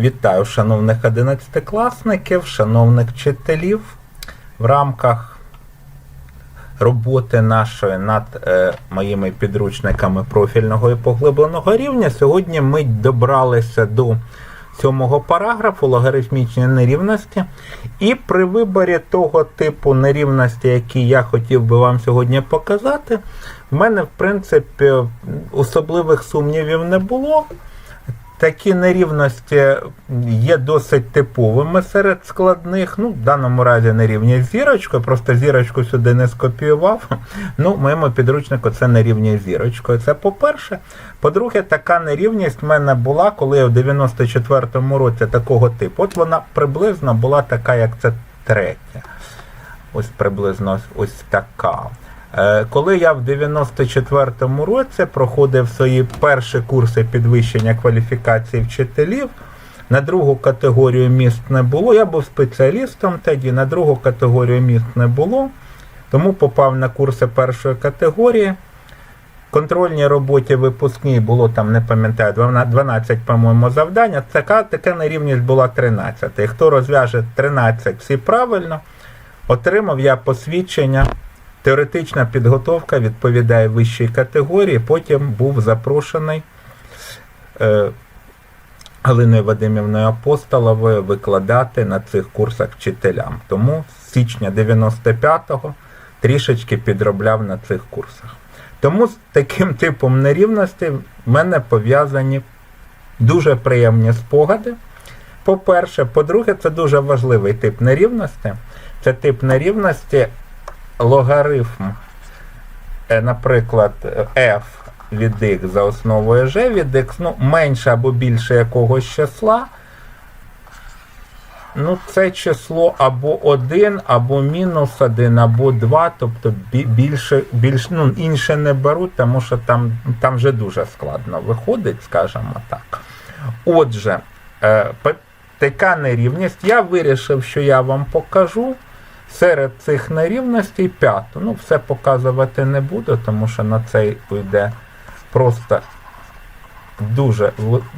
Вітаю шановних одинадцятикласників, шановних вчителів. В рамках роботи нашої над е, моїми підручниками профільного і поглибленого рівня сьогодні ми добралися до сьомого параграфу логарифмічні нерівності. І при виборі того типу нерівності, який я хотів би вам сьогодні показати, в мене, в принципі, особливих сумнівів не було. Такі нерівності є досить типовими серед складних. Ну, в даному разі нерівність з зірочкою, просто зірочку сюди не скопіював. Ну, моєму підручнику це нерівність з зірочкою. Це по-перше. По-друге, така нерівність в мене була, коли я в 94-му році такого типу. От вона приблизно була така, як це третя. Ось приблизно ось така. Е, Коли я в 94-му році проходив свої перші курси підвищення кваліфікації вчителів, на другу категорію міст не було. Я був спеціалістом тоді, на другу категорію міст не було, тому попав на курси першої категорії. Контрольній роботі випускній було там, не пам'ятаю, 12, 12 по-моєму, завдання. Така, така нерівність була 13. І хто розв'яже 13 всі правильно, отримав я посвідчення. Теоретична підготовка відповідає вищій категорії. Потім був запрошений е, Галиною Вадимівною Апостоловою викладати на цих курсах вчителям. Тому з січня 95-го трішечки підробляв на цих курсах. Тому з таким типом нерівності в мене пов'язані дуже приємні спогади. По-перше, по-друге, це дуже важливий тип нерівності. Це тип нерівності логарифм, е, наприклад, f від x за основою g від x, ну, менше або більше якогось числа. Ну, це число або 1, або мінус 1, або 2, тобто бі- більше, більш, ну, інше не беруть, тому що там, там вже дуже складно виходить, скажімо так. Отже, е, така нерівність. Я вирішив, що я вам покажу серед цих нерівностей п'яту. Ну, все показувати не буду, тому що на це йде просто дуже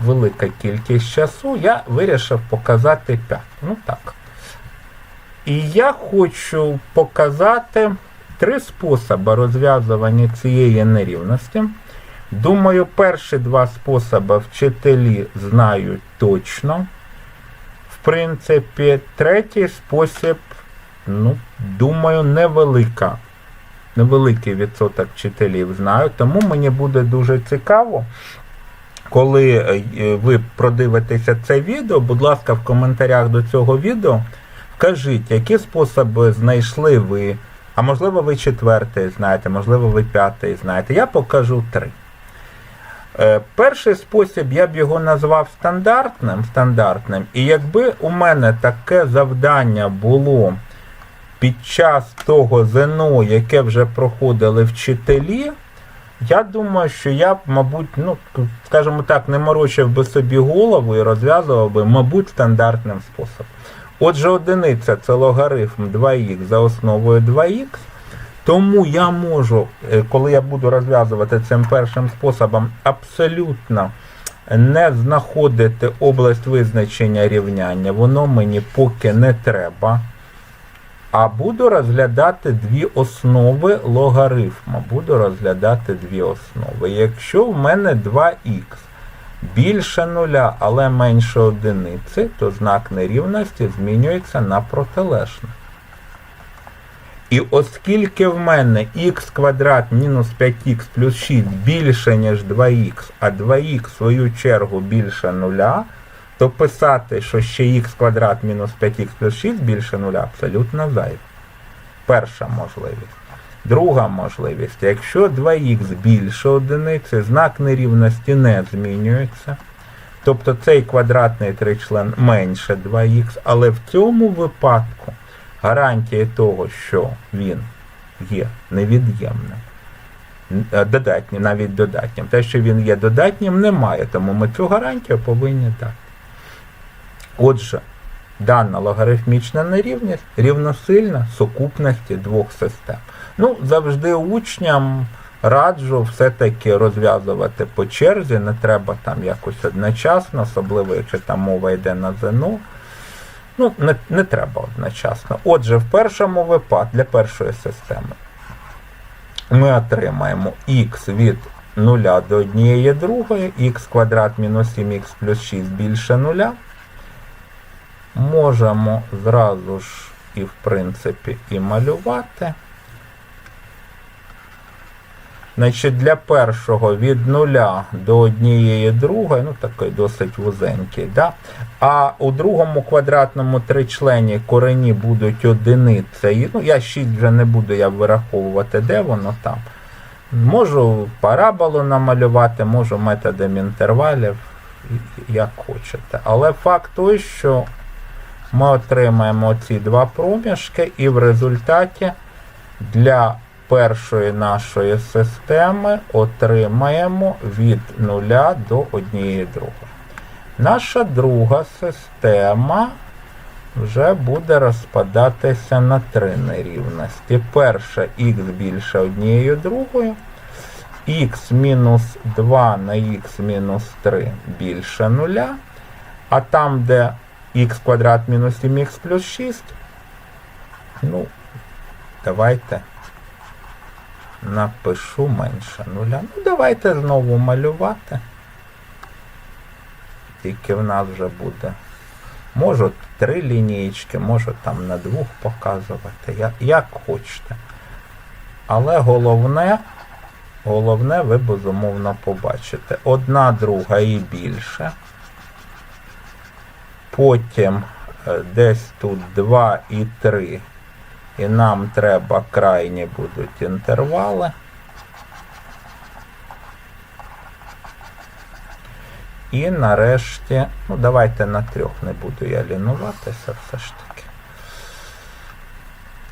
велика кількість часу. Я вирішив показати п'яту. Ну так. І я хочу показати три способи розв'язування цієї нерівності. Думаю, перші два способи вчителі знають точно. В принципі, третій спосіб, ну, думаю, невелика. Невеликий відсоток вчителів знають, тому мені буде дуже цікаво, коли е, ви продивитеся це відео, будь ласка, в коментарях до цього відео вкажіть, які способи знайшли ви, а можливо ви четвертий знаєте, можливо ви п'ятий знаєте. Я покажу три. Е, Перший спосіб я б його назвав стандартним, стандартним. І якби у мене таке завдання було під час того ЗНО, яке вже проходили вчителі, я думаю, що я б, мабуть, ну, скажімо так, не морочив би собі голову і розв'язував би, мабуть, стандартним способом. Отже, одиниця це логарифм 2х за основою 2х. Тому я можу, е, коли я буду розв'язувати цим першим способом, абсолютно не знаходити область визначення рівняння. Воно мені поки не треба. А буду розглядати дві основи логарифму. Буду розглядати дві основи. Якщо в мене 2х більше нуля, але менше одиниці, то знак нерівності змінюється на протилежний. І оскільки в мене х квадрат мінус 5х плюс 6 більше, ніж 2х, а 2х в свою чергу більше нуля, то писати, що ще х квадрат мінус 5х плюс 6 більше нуля абсолютно зайве. Перша можливість. Друга можливість. Якщо 2х більше одиниці, знак нерівності не змінюється. Тобто цей квадратний тричлен менше 2х, але в цьому випадку гарантії того, що він є невід'ємним, додатнім, навіть додатнім. Те, що він є додатнім, немає, тому ми цю гарантію повинні дати. Отже, дана логарифмічна нерівність рівносильна сукупності двох систем. Ну, завжди учням раджу все-таки розв'язувати по черзі, не треба там якось одночасно, особливо якщо там мова йде на ЗНО. Ну, не, не треба одночасно. Отже, в першому випадку для першої системи ми отримаємо х від 0 до 1 другої, х квадрат мінус 7х плюс 6 більше 0. Можемо зразу ж і в принципі і малювати. Значить, для першого від 0 до однієї другої, ну такий досить вузенький, да? а у другому квадратному тричлені корені будуть одиниці. Ну, я 6 вже не буду я вираховувати, де воно там. Можу параболу намалювати, можу методом інтервалів, як хочете. Але факт той, що ми отримаємо ці два проміжки, і в результаті для першої нашої системи отримаємо від 0 до 1 другої. Наша друга система вже буде розпадатися на три нерівності. Перша х більше однією другою, х мінус 2 на х мінус 3 більше 0, а там, де х квадрат мінус 7х плюс 6, ну, давайте напишу менше нуля. Ну, давайте знову малювати. Тільки в нас вже буде. Можу три лінієчки, можу там на двох показувати, як, як хочете. Але головне, головне ви безумовно побачите. Одна друга і більше. Потім е, десь тут 2 і 3. І нам треба крайні будуть інтервали. І нарешті, ну давайте на трьох не буду я лінуватися все ж таки.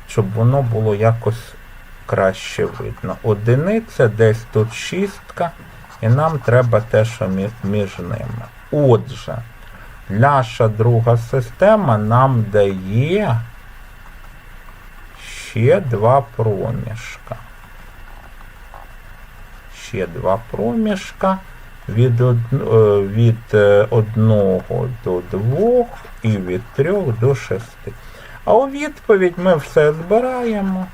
Щоб воно було якось краще видно. Одиниця, десь тут шістка, і нам треба те, що між ними. Отже, наша друга система нам дає ще два проміжка. Ще два проміжка від, од... від одного до двох і від трьох до шести. А у відповідь ми все збираємо.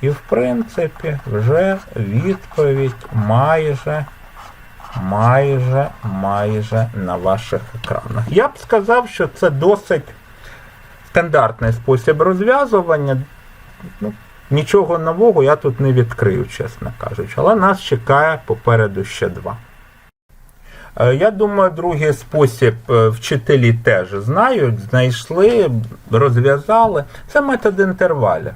І, в принципі, вже відповідь майже, майже, майже на ваших екранах. Я б сказав, що це досить стандартний спосіб розв'язування. Ну, Нічого нового я тут не відкрию, чесно кажучи, але нас чекає попереду ще два. Е, Я думаю, другий спосіб е, вчителі теж знають, знайшли, розв'язали. Це метод інтервалів.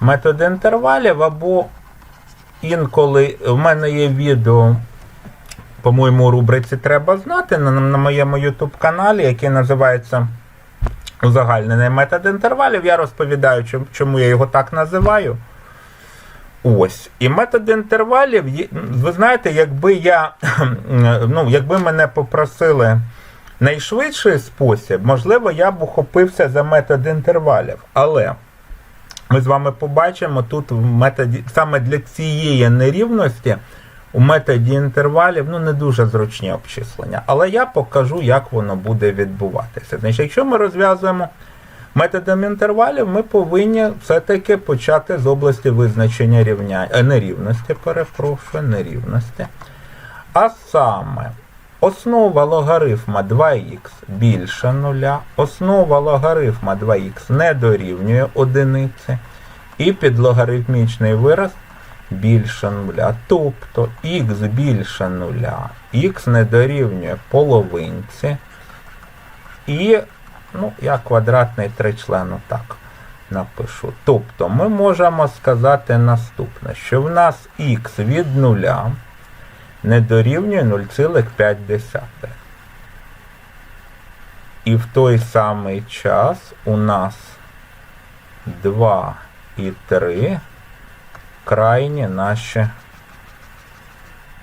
Метод інтервалів або інколи в мене є відео, по-моєму, рубриці Треба знати на, на моєму YouTube каналі, який називається Узагальнений метод інтервалів. Я розповідаю, чому я його так називаю. Ось. І метод інтервалів, ви знаєте, якби я, ну, якби мене попросили найшвидший спосіб, можливо, я б ухопився за метод інтервалів. Але ми з вами побачимо тут в методі, саме для цієї нерівності у методі інтервалів ну, не дуже зручні обчислення. Але я покажу, як воно буде відбуватися. Значить, Якщо ми розв'язуємо методом інтервалів, ми повинні все-таки почати з області визначення рівня... е, нерівності, перепрошую, нерівності. А саме, основа логарифма 2х більше 0, основа логарифма 2х не дорівнює одиниці, і підлогарифмічний вираз більше нуля. Тобто х більше нуля, х не дорівнює половинці. І, ну, я квадратний тричлен так напишу. Тобто ми можемо сказати наступне, що в нас х від нуля не дорівнює 0,5. І в той самий час у нас 2 і 3 крайні наші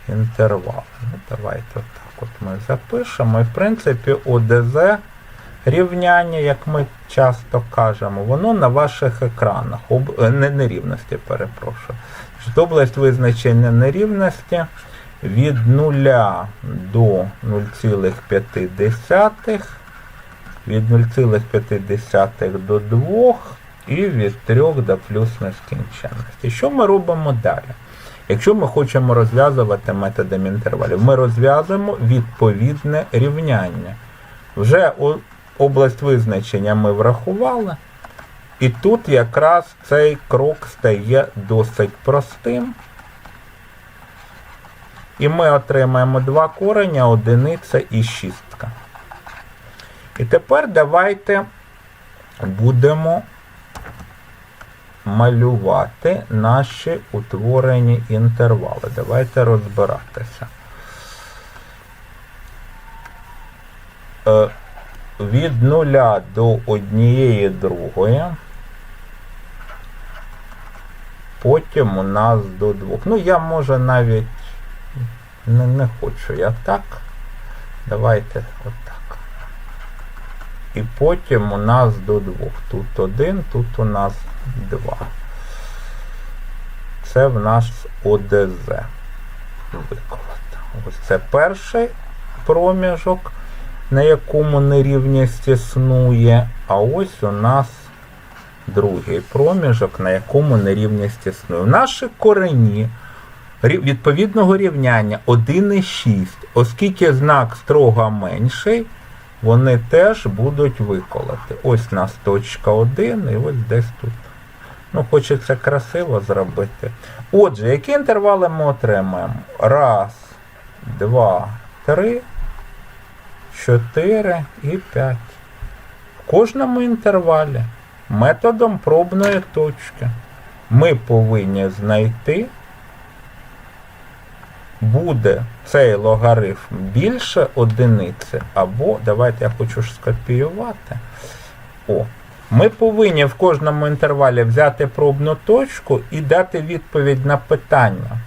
інтервали. Давайте отак от ми запишемо. І в принципі ОДЗ рівняння, як ми часто кажемо, воно на ваших екранах. Об... е, Не нерівності, перепрошую. Область визначення нерівності від 0 до 0,5, від 0,5 до 2 і від 3 до плюс нескінченності. Що ми робимо далі? Якщо ми хочемо розв'язувати методом інтервалів, ми розв'язуємо відповідне рівняння. Вже область визначення ми врахували. І тут якраз цей крок стає досить простим. І ми отримаємо два кореня, одиниця і шістка. І тепер давайте будемо малювати наші утворені інтервали. Давайте розбиратися. Е, від нуля до однієї другої. Потім у нас до двох. Ну, я може навіть не, не хочу я так. Давайте отак. І потім у нас до двох. Тут один, тут у нас два. Це в нас ОДЗ. Виколото. Ось це перший проміжок, на якому нерівність існує. А ось у нас другий проміжок, на якому нерівність існує. Наші корені відповідного рівняння 1 і 6, оскільки знак строго менший, вони теж будуть виколоти. Ось у нас точка 1 і ось десь тут. Ну, хочеться красиво зробити. Отже, які інтервали ми отримаємо? Раз, два, три, чотири і п'ять. В кожному інтервалі методом пробної точки ми повинні знайти, буде цей логарифм більше одиниці, або, давайте я хочу скопіювати. О, ми повинні в кожному інтервалі взяти пробну точку і дати відповідь на питання.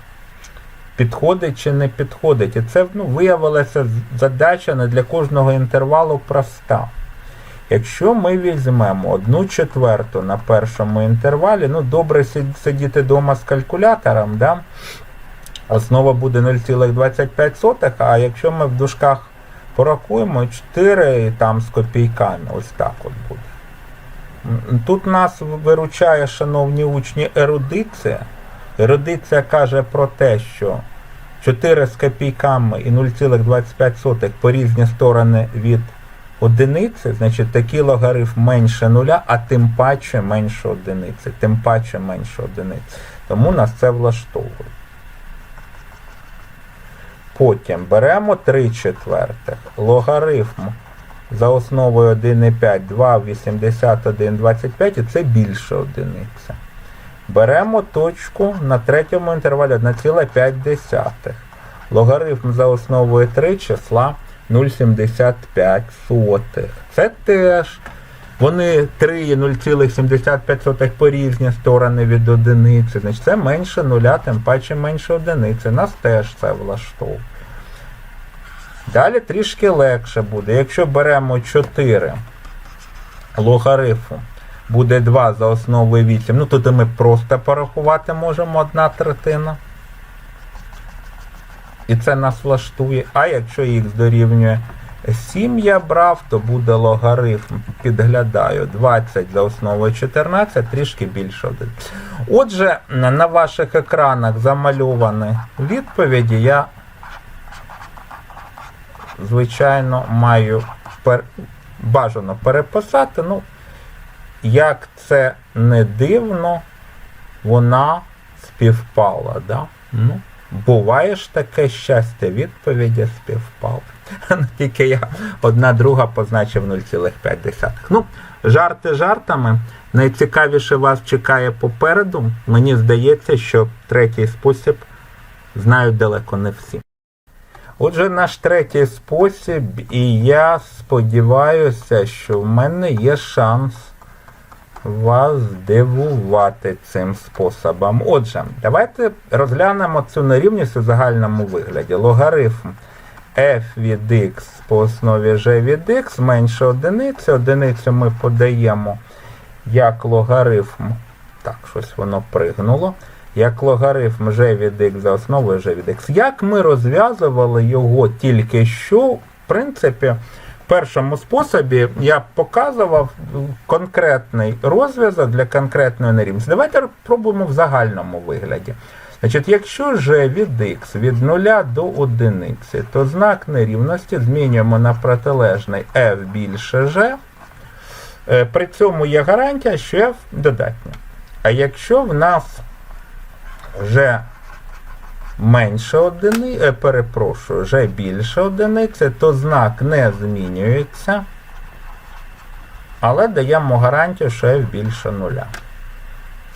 Підходить чи не підходить. І це ну, виявилася задача не для кожного інтервалу проста. Якщо ми візьмемо одну четверту на першому інтервалі, ну добре сидіти вдома з калькулятором, да? основа буде 0,25, а якщо ми в дужках порахуємо 4 там з копійками, ось так от буде. Тут нас виручає, шановні учні, ерудиція. Ерудиція каже про те, що 4 з копійками і 0,25 по різні сторони від одиниці, значить такий логарифм менше нуля, а тим паче менше одиниці, тим паче менше одиниці. Тому нас це влаштовує. Потім беремо 3 четвертих. Логарифм за основою 1,5, 2, 81, 25, і це більше одиниця. Беремо точку на третьому інтервалі 1,5. Логарифм за основою 3 числа 0,75. сотих. Це теж. Вони 3 і 0,75 по різні сторони від одиниці. Значить, це менше нуля, тим паче менше одиниці. Нас теж це влаштовує. Далі трішки легше буде. Якщо беремо 4 логарифму, буде 2 за основою 8, ну тут ми просто порахувати можемо одна третина. І це нас влаштує. А якщо х дорівнює 7 я брав, то буде логарифм, підглядаю, 20 за основою 14, трішки більше один. Отже, на ваших екранах замальовані відповіді я звичайно, маю пер... бажано переписати. Ну, як це не дивно, вона співпала. Да? Ну, буває ж таке щастя, відповіді співпали. Ну, Тільки я одна друга позначив 0,5. Ну, жарти жартами. Найцікавіше вас чекає попереду. Мені здається, що третій спосіб знають далеко не всі. Отже, наш третій спосіб, і я сподіваюся, що в мене є шанс вас здивувати цим способом. Отже, давайте розглянемо цю нерівність у загальному вигляді. Логарифм f від x по основі g від x менше одиниці. Одиницю ми подаємо як логарифм. Так, щось воно пригнуло. Як логарифм g від x за основою g від x. Як ми розв'язували його тільки що, в принципі, в першому способі я показував конкретний розв'язок для конкретної нерівності. Давайте пробуємо в загальному вигляді. Значить, якщо g від x від 0 до 1, то знак нерівності змінюємо на протилежний f більше g. Е, При цьому є гарантія, що f додатня. А якщо в нас g менше одини, е, перепрошую, g більше одиниці, то знак не змінюється, але даємо гарантію, що f більше нуля.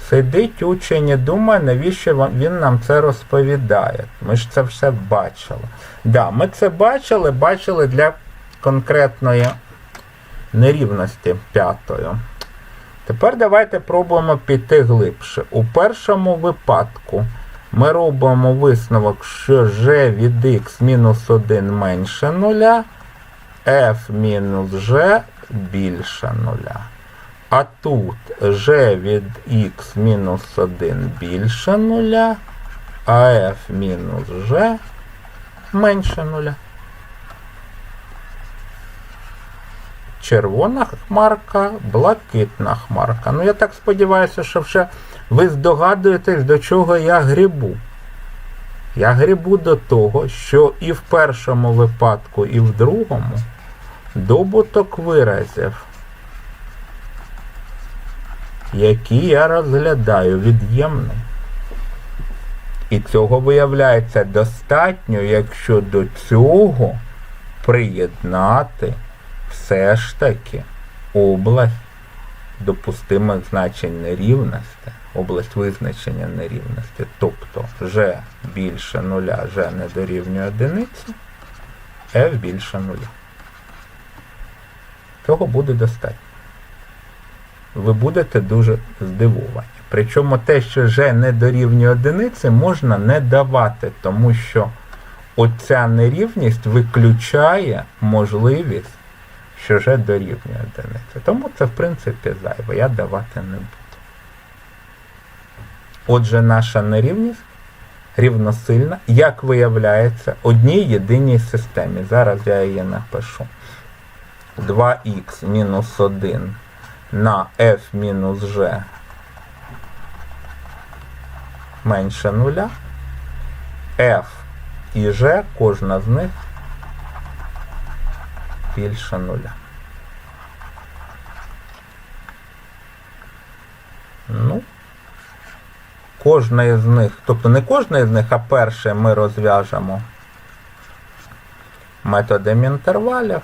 Сидить учень і думає, навіщо він нам це розповідає. Ми ж це все бачили. Да, ми це бачили, бачили для конкретної нерівності п'ятої. Тепер давайте пробуємо піти глибше. У першому випадку ми робимо висновок, що g від x мінус 1 менше нуля, f мінус g більше нуля. А тут g від x мінус 1 більше нуля, а f мінус g менше нуля. Червона хмарка, блакитна хмарка. Ну, я так сподіваюся, що вже ви здогадуєтесь, до чого я грибу. Я грибу до того, що і в першому випадку, і в другому добуток виразів, які я розглядаю від'ємний. І цього виявляється достатньо, якщо до цього приєднати все ж таки область допустимих значень нерівності, область визначення нерівності, тобто g більше нуля, g не дорівнює одиниці, f більше нуля. Цього буде достатньо. Ви будете дуже здивовані. Причому те, що g не дорівнює одиниці, можна не давати, тому що оця нерівність виключає можливість що вже дорівнює одиниці. Тому це, в принципі, зайве. Я давати не буду. Отже, наша нерівність рівносильна, як виявляється, одній єдиній системі. Зараз я її напишу. 2х мінус 1 на f мінус g менше нуля. f і g, кожна з них більше нуля. Ну, кожна із них, тобто не кожна із них, а перше ми розв'яжемо методом інтервалів.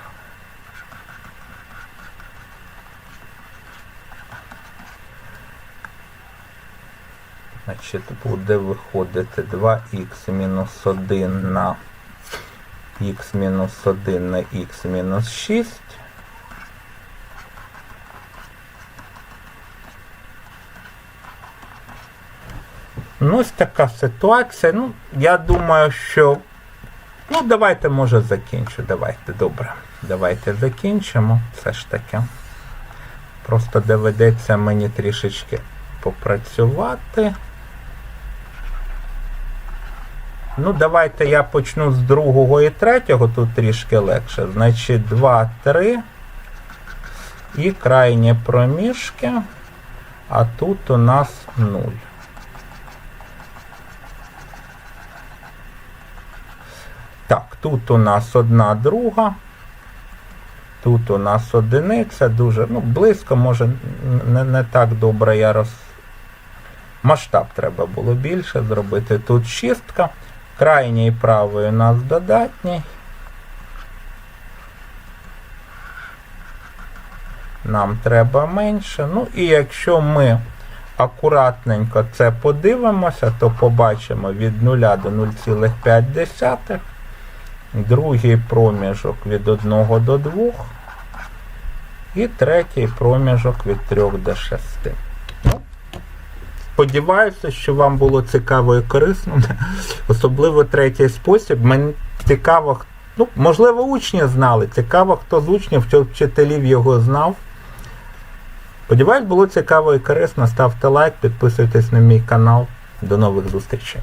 Значить, буде виходити 2х мінус 1 на х мінус 1 на х мінус 6. Ну, ось така ситуація. Ну, я думаю, що. Ну, давайте, може, закінчу. Давайте, добре. Давайте закінчимо. Все ж таки. Просто доведеться мені трішечки попрацювати. Ну, давайте я почну з другого і третього, тут трішки легше. Значить, 2, 3 і крайні проміжки, а тут у нас 0. Так, тут у нас одна друга. Тут у нас одиниця, дуже, ну, близько, може, не, не так добре я роз. Масштаб треба було більше зробити. Тут шістка. Крайній правий у нас додатній. Нам треба менше. Ну і якщо ми акуратненько це подивимося, то побачимо від 0 до 0,5. Другий проміжок від 1 до 2. І третій проміжок від 3 до 6. Сподіваюся, що вам було цікаво і корисно. Особливо третій спосіб. Мені цікаво, Ну, можливо, учні знали. Цікаво, хто з учнів, хто вчителів його знав. Сподіваюсь, було цікаво і корисно. Ставте лайк, підписуйтесь на мій канал. До нових зустрічей.